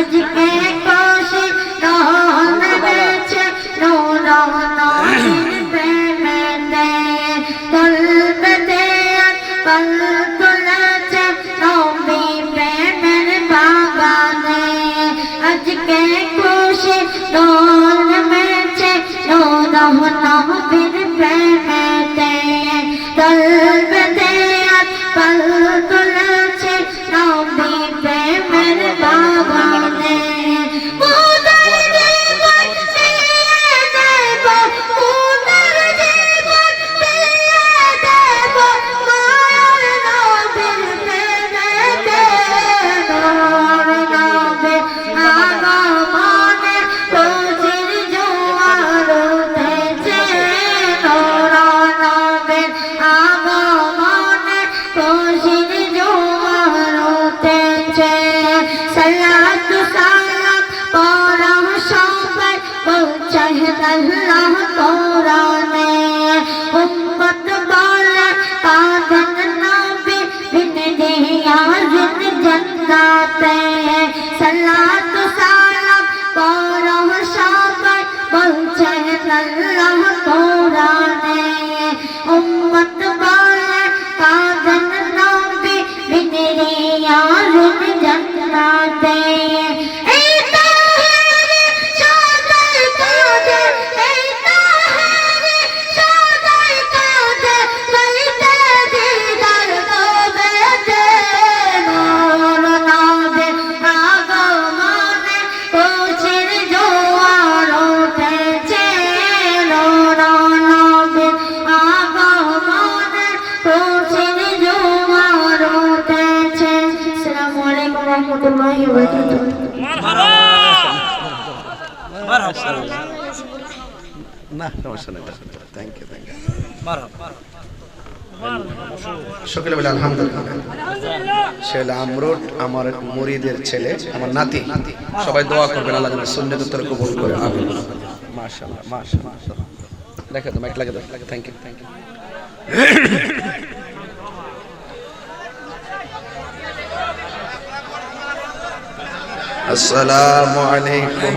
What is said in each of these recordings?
I just can't چاہے اللہ قرآن امت کا ওয়া রাহমাতুল্লাহি ওয়া বারাকাতুহু না সমস্যা নেই থ্যাংক ইউ থ্যাংক ইউ সকলে বলে আলহামদুলিল্লাহ সে আমরুট আমার মুরিদের ছেলে আমার নাতি সবাই দোয়া করবেন আল্লাহ যেন সুন্নত উত্তর কবুল করে আমিন মাশাআল্লাহ মাশাআল্লাহ। দেখে তো মাইক লাগে থ্যাংক ইউ থ্যাংক ইউ আসসালামু আলাইকুম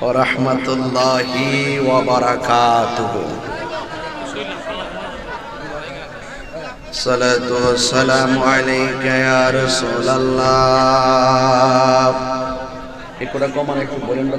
ওয়া রাহমাতুল্লাহি ওয়া বারাকাতুহু الصلاة والسلام عليك يا رسول الله একটু কমান একটু বলেন না